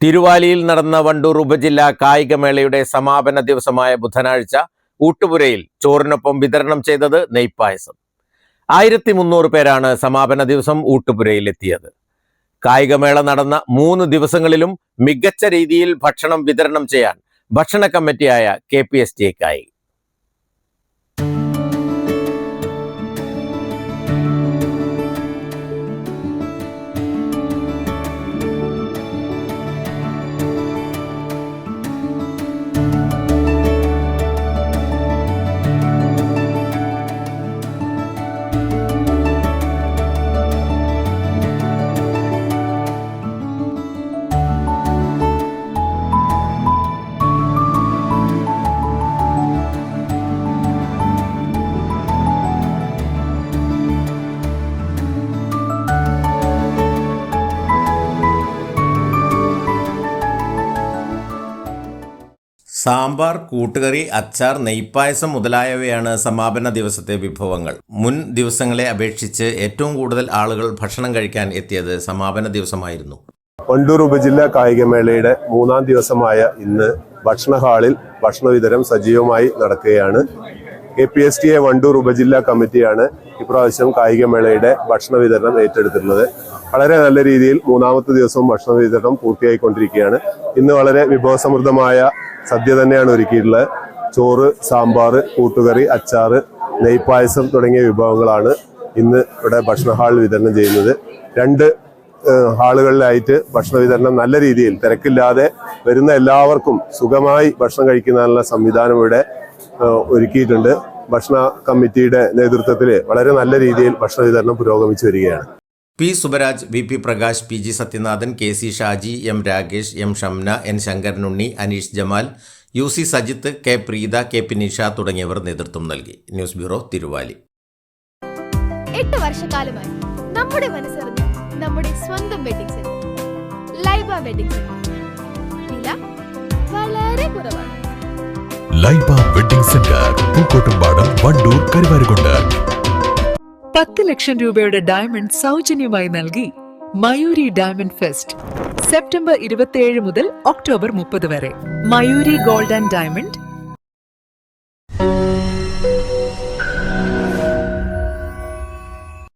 തിരുവാലിയിൽ നടന്ന വണ്ടൂർ ഉപജില്ലാ കായികമേളയുടെ സമാപന ദിവസമായ ബുധനാഴ്ച ഊട്ടുപുരയിൽ ചോറിനൊപ്പം വിതരണം ചെയ്തത് നെയ്പായസം. ആയിരത്തി മുന്നൂറ് പേരാണ് സമാപന ദിവസം ഊട്ടുപുരയിൽ എത്തിയത്. കായികമേള നടന്ന മൂന്ന് ദിവസങ്ങളിലും മികച്ച രീതിയിൽ ഭക്ഷണം വിതരണം ചെയ്യാൻ ഭക്ഷണ കമ്മിറ്റിയായ കെ പി എസ് ടിക്കായി സാമ്പാർ കൂട്ടുകറി അച്ചാർ നെയ്പ്പായസം മുതലായവയാണ് സമാപന ദിവസത്തെ വിഭവങ്ങൾ. മുൻ ദിവസങ്ങളെ അപേക്ഷിച്ച് ഏറ്റവും കൂടുതൽ ആളുകൾ ഭക്ഷണം കഴിക്കാൻ എത്തിയത് സമാപന ദിവസമായിരുന്നു. വണ്ടൂർ ഉപജില്ലാ കായികമേളയുടെ മൂന്നാം ദിവസമായ ഇന്ന് ഭക്ഷണ ഹാളിൽ ഭക്ഷണ വിതരണം സജീവമായി നടക്കുകയാണ്. K P S T A Wandoor ഉപജില്ലാ കമ്മിറ്റിയാണ് ഇപ്രാവശ്യം കായികമേളയുടെ ഭക്ഷണ വിതരണം ഏറ്റെടുത്തിരുന്നത് വളരെ നല്ല രീതിയിൽ മൂന്നാമത്തെ ദിവസവും ഭക്ഷണ വിതരണം പൂർത്തിയായിക്കൊണ്ടിരിക്കുകയാണ്. ഇന്ന് വളരെ വിഭവസമൃദ്ധമായ സദ്യ തന്നെയാണ് ഒരുക്കിയിട്ടുള്ളത്. ചോറ് സാമ്പാർ കൂട്ടുകറി അച്ചാറ് നെയ്പായസം തുടങ്ങിയ വിഭവങ്ങളാണ് ഇന്ന് ഇവിടെ ഭക്ഷണ ഹാളിൽ വിതരണം ചെയ്യുന്നത്. രണ്ട് ഹാളുകളിലായിട്ട് ഭക്ഷണ വിതരണം നല്ല രീതിയിൽ തിരക്കില്ലാതെ വരുന്ന എല്ലാവർക്കും സുഖമായി ഭക്ഷണം കഴിക്കുന്നതിനുള്ള സംവിധാനം ഇവിടെ ഒരുക്കിയിട്ടുണ്ട്. ഭക്ഷണ കമ്മിറ്റിയുടെ നേതൃത്വത്തിൽ വളരെ നല്ല രീതിയിൽ ഭക്ഷണ വിതരണം പുരോഗമിച്ചു വരികയാണ്. P Subaraj V P Prakash P G Sathyanathan K C Shaji M Rakesh M Shamna N Sankaranunni Aneesh Jamal U C Sajith K Preetha K P Nisha തുടങ്ങിയവർ നേതൃത്വം നൽകി. News bureau Thiruvali. എട്ട് വർഷക്കാലമായി നമ്മുടെ മനസ്സറിഞ്ഞ് നമ്മുടെ സ്വന്തം wedding centre Laiba wedding centre. വില വളരെ കുറവാണ്. Laiba wedding centre Pookkottumpadam Wandoor Karuvarakundu. പത്ത് ലക്ഷം രൂപയുടെ ഡയമണ്ട് സൗജന്യമായി നൽകി മയൂരി ഡയമണ്ട് ഫെസ്റ്റ് സെപ്റ്റംബർ ഇരുപത്തിയേഴ് മുതൽ ഒക്ടോബർ മുപ്പത് വരെ. Mayuri gold and diamond